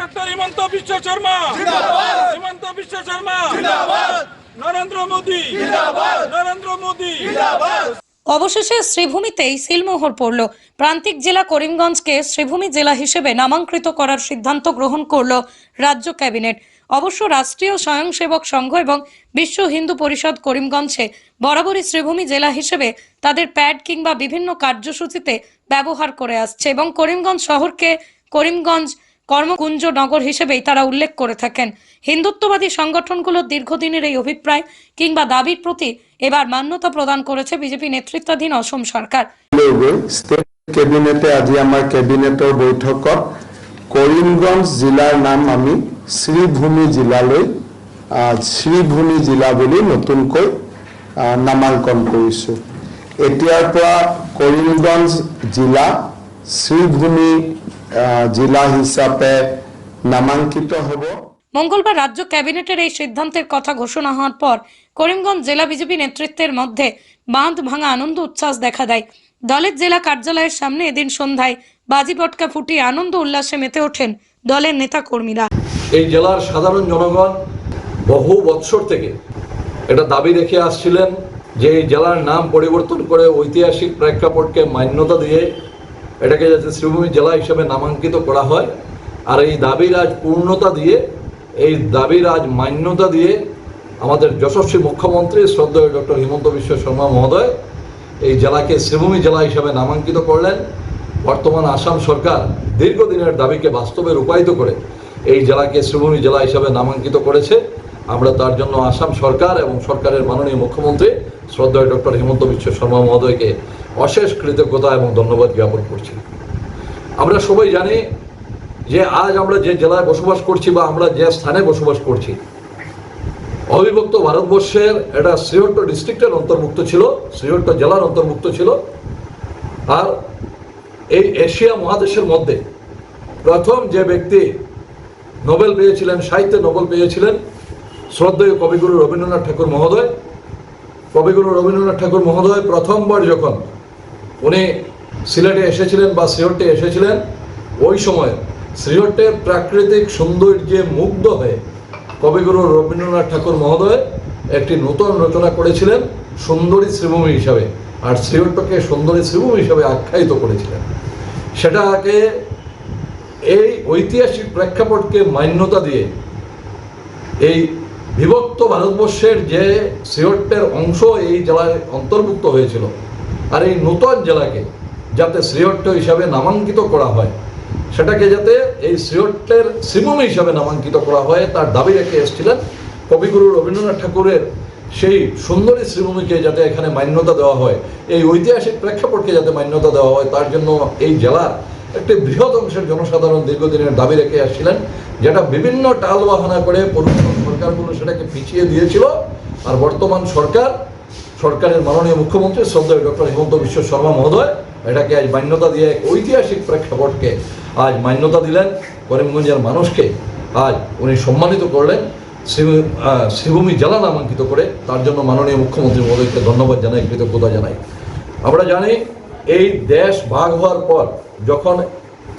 Doctor Himanta Biswa Sarma. Himanta Biswa Sarma. Narendra Modi. Narendra Modi. অবশেষে শ্রীভূমিতেই সিলমোহর পড়ল। প্রান্তিক জেলা করিমগঞ্জকে শ্রীভূমি জেলা হিসেবে নামাঙ্কৃত করার সিদ্ধান্ত গ্রহণ করল রাজ্য ক্যাবিনেট। অবশ্য রাষ্ট্রীয় স্বয়ংসেবক সংঘ এবং বিশ্ব হিন্দু পরিষদ করিমগঞ্জে বরাবরই শ্রীভূমি জেলা হিসেবে তাদের প্যাড কিংবা বিভিন্ন কার্যসূচিতে ব্যবহার করে আসছে এবং করিমগঞ্জ শহরকে করিমগঞ্জ কর্মকুঞ্জ নগর হিসেবেই তারা উল্লেখ করে থাকেন। হিন্দুত্ববাদী সংগঠনগুলোর দীর্ঘদিনের এই অভিপ্রায় কিংবা দাবির প্রতি এবার মান্যতা প্রদান করেছে বিজেপি নেতৃত্বাধীন অসম সরকার। কেবিনেটে আজি আমাৰ কেবিনেটৰ বৈঠকত কৰিমগঞ্জ জিলাৰ নাম আমি শ্ৰীভূমি জিলালৈ শ্ৰীভূমি জিলা বুলি নতুনকৈ আহ, নামাংকন কৰিছোঁ। এতিয়াৰ পৰা কৰিমগঞ্জ জিলা শ্ৰীভূমি জিলা হিচাপে নামাঙ্কিত হ'ব। মঙ্গলবার রাজ্য ক্যাবিনেটের এই সিদ্ধান্তের কথা ঘোষণা হওয়ার পর করিমগঞ্জ জেলা বিজেপি নেতৃত্বের মধ্যে বাঁধ ভাঙা আনন্দ উচ্ছ্বাস দেখা দেয়। দলের জেলা কার্যালয়ের সামনে এদিন সন্ধ্যায় বাজি পটকা ফুটিয়ে আনন্দ উল্লাসে মেতে ওঠেন দলের নেতা কর্মীরা এই জেলার সাধারণ জনগণ বহু বৎসর থেকে এটা দাবি রেখে আসছিলেন যে এই জেলার নাম পরিবর্তন করে ঐতিহাসিক প্রেক্ষাপটকে মান্যতা দিয়ে এটাকে যাতে শ্রীভূমি জেলা হিসেবে নামাঙ্কিত করা হয়, আর এই দাবির আজ পূর্ণতা দিয়ে, এই দাবির আজ মান্যতা দিয়ে আমাদের যশস্বী মুখ্যমন্ত্রী শ্রদ্ধেয় ডক্টর হিমন্ত বিশ্ব শর্মা মহোদয় এই জেলাকে শ্রীভূমি জেলা হিসাবে নামাঙ্কিত করলেন। বর্তমান আসাম সরকার দীর্ঘদিনের দাবিকে বাস্তবে রূপায়িত করে এই জেলাকে শ্রীভূমি জেলা হিসাবে নামাঙ্কিত করেছে। আমরা তার জন্য আসাম সরকার এবং সরকারের মাননীয় মুখ্যমন্ত্রী শ্রদ্ধেয় ডক্টর হিমন্ত বিশ্ব শর্মা মহোদয়কে অশেষ কৃতজ্ঞতা এবং ধন্যবাদ জ্ঞাপন করছি। আমরা সবাই জানি যে আজ আমরা যে জেলায় বসবাস করছি বা আমরা যে স্থানে বসবাস করছি, অবিভক্ত ভারতবর্ষের এটা শ্রীহট্ট ডিস্ট্রিক্টের অন্তর্ভুক্ত ছিল, শ্রীহট্ট জেলার অন্তর্ভুক্ত ছিল। আর এই এশিয়া মহাদেশের মধ্যে প্রথম যে ব্যক্তি নোবেল পেয়েছিলেন, সাহিত্যে নোবেল পেয়েছিলেন শ্রদ্ধেয় কবিগুরু রবীন্দ্রনাথ ঠাকুর মহোদয়। কবিগুরু রবীন্দ্রনাথ ঠাকুর মহোদয় প্রথমবার যখন উনি সিলেটে এসেছিলেন বা শ্রীহট্টে এসেছিলেন, ওই সময় শ্রীহট্টের প্রাকৃতিক সৌন্দর্যে মুগ্ধ হয়ে কবিগুরু রবীন্দ্রনাথ ঠাকুর মহোদয় একটি নূতন রচনা করেছিলেন, সুন্দরী শ্রীভূমি হিসাবে, আর শ্রীহট্টকে সুন্দরী শ্রীভূমি হিসাবে আখ্যায়িত করেছিলেন। সেটাকে এই ঐতিহাসিক প্রেক্ষাপটকে মান্যতা দিয়ে এই বিভক্ত ভারতবর্ষের যে শ্রীহট্টের অংশ এই জেলায় অন্তর্ভুক্ত হয়েছিল আর এই নূতন জেলাকে যাতে শ্রীহট্ট হিসাবে নামাঙ্কিত করা হয়, সেটাকে যাতে এই শ্রীহট্টের শ্রীভূমি হিসাবে নামাঙ্কিত করা হয়, তার দাবি রেখে এসেছিলেন কবিগুরু রবীন্দ্রনাথ ঠাকুরের সেই সুন্দরী শ্রীভূমিকে যাতে এখানে মান্যতা দেওয়া হয়। এই ঐতিহাসিক প্রেক্ষাপটকে যাতে মান্যতা দেওয়া হয়, তার জন্য এই জেলার একটি বৃহৎ অংশের জনসাধারণ দীর্ঘদিনের দাবি রেখে আসছিলেন, যেটা বিভিন্ন টাল বাহানা করে পূর্বতন সরকারগুলো সেটাকে পিছিয়ে দিয়েছিল। আর বর্তমান সরকার, সরকারের মাননীয় মুখ্যমন্ত্রী শ্রদ্ধেয় ডক্টর হিমন্ত বিশ্ব শর্মা মহোদয়, এটাকে আজ মান্যতা দিয়ে এক ঐতিহাসিক প্রেক্ষাপটকে আজ মান্যতা দিলেন। করিমগঞ্জের মানুষকে আজ উনি সম্মানিত করলেন। শ্রী- শ্রীভূমি জেলা নামাঙ্কিত করে তার জন্য মাননীয় মুখ্যমন্ত্রী মহোদয়কে ধন্যবাদ জানাই, কৃতজ্ঞতা জানাই। আমরা জানি এই দেশ ভাগ হওয়ার পর যখন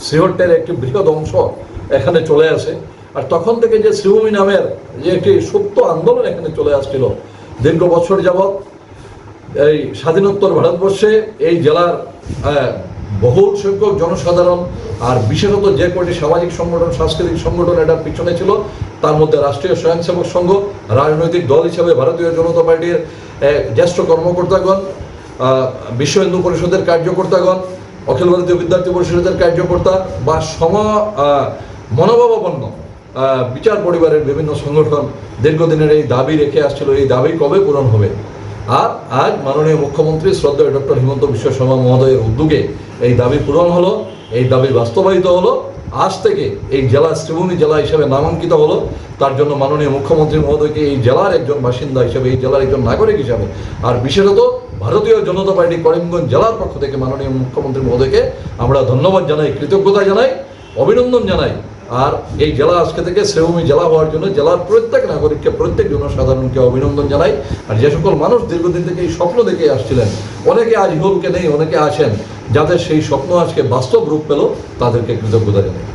শ্রীহট্টের একটি বৃহৎ অংশ এখানে চলে আসে, আর তখন থেকে যে শ্রীভূমি নামের যে একটি সুপ্ত আন্দোলন এখানে চলে আসছিল, দীর্ঘ বছর যাবৎ এই স্বাধীনোত্তর ভারতবর্ষে এই জেলার বহুল সংখ্যক জনসাধারণ আর বিশেষত যে কটি সামাজিক সংগঠন, সাংস্কৃতিক সংগঠন এটার পিছনে ছিল, তার মধ্যে রাষ্ট্রীয় স্বয়ংসেবক সংঘ, রাজনৈতিক দল হিসেবে ভারতীয় জনতা পার্টির জ্যেষ্ঠ কর্মকর্তাগণ বিশ্ব হিন্দু পরিষদের কার্যকর্তাগণ, অখিল ভারতীয় বিদ্যার্থী পরিষদের কার্যকর্তা বা সম মনোভাবাপন্ন বিচার পরিবারের বিভিন্ন সংগঠন দীর্ঘদিনের এই দাবি রেখে আসছিল। এই দাবি কবে পূরণ হবে? আর আজ মাননীয় মুখ্যমন্ত্রী শ্রদ্ধেয় ডক্টর হিমন্ত বিশ্ব শর্মা মহোদয়ের উদ্যোগে এই দাবি পূরণ হলো। এই দাবি বাস্তবায়িত হলো। আজ থেকে এই জেলা শ্রীভূমি জেলা হিসেবে নামাঙ্কিত হলো। তার জন্য মাননীয় মুখ্যমন্ত্রী মহোদয়কে এই জেলার একজন বাসিন্দা হিসেবে, এই জেলার একজন নাগরিক হিসাবে, আর বিশেষত ভারতীয় জনতা পার্টি করিমগঞ্জ জেলার পক্ষ থেকে মাননীয় মুখ্যমন্ত্রী মহোদয়কে আমরা ধন্যবাদ জানাই, কৃতজ্ঞতা জানাই, অভিনন্দন জানাই। আর এই জেলা আজকে থেকে শ্রেভূমি জেলা হওয়ার জন্য জেলার প্রত্যেক নাগরিককে, প্রত্যেক জনসাধারণকে অভিনন্দন জানাই। আর যে সকল মানুষ দীর্ঘদিন থেকে এই স্বপ্ন দেখে আসছিলেন, অনেকে আজ ইহলকে নেই, অনেকে আছেন যাদের সেই স্বপ্ন আজকে বাস্তব রূপ পেল তাদেরকে কৃতজ্ঞতা জানাই।